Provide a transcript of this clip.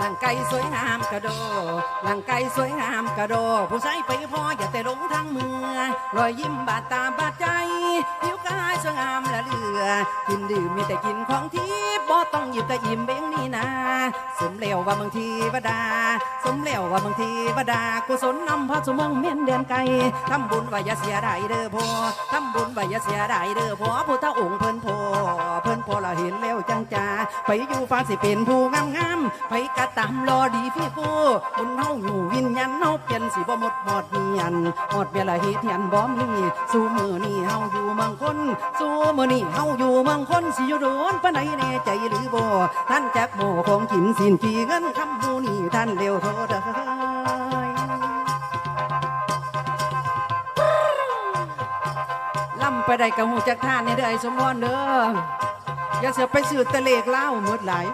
ร่างไกายสวยงามกระโดร่างไกายสวยงามกระโด ผู้ใชายไปพออย่าแต่หลงทางเมืองรอยยิ้มบาดตาบาดใจผิวกายสวยงามละเลือ กินดื่มมีแต่กินของทิพย์บ่ต้องหยิบแต่อิ่มเบ้งนี่นา สมแล้วว่าบางทีวดา สมแล้วว่าบางทีวดากุศลนำพระสมองเมียนเดือนไกลทำบุญไว้อย่าเสียดายเด้อพ่อทำบุญไว้อย่าเสียดายเด้อพ่อพุทธองค์ เห็นแล้วจังจาไปอยู่ฟ้าสิเป็นผู้งามงามไปกระตามรอดีพี่กูบุญเฮาอยู่วิญญาณเฮาเปลี่ยนสิบ่หมดหมดเมียนหมดเวลาเฮ็ดเฮียนบ่มีสู้มือนี่เฮาอยู่เมืองคนสู้มือนี่เฮาอยู่เมืองคนสิอยู่โดนปานใดแน่ใจหรือบ่ท่านจักโมของกินสินกี่เงินคำผู้นี่ท่านเร็วโทษเด้อล่ำไปได้กับหูจักท่านนเด้อไอ้สมพรเด้อ อย่าเสือไปซื้อตะเลกเล่าหมดหลาย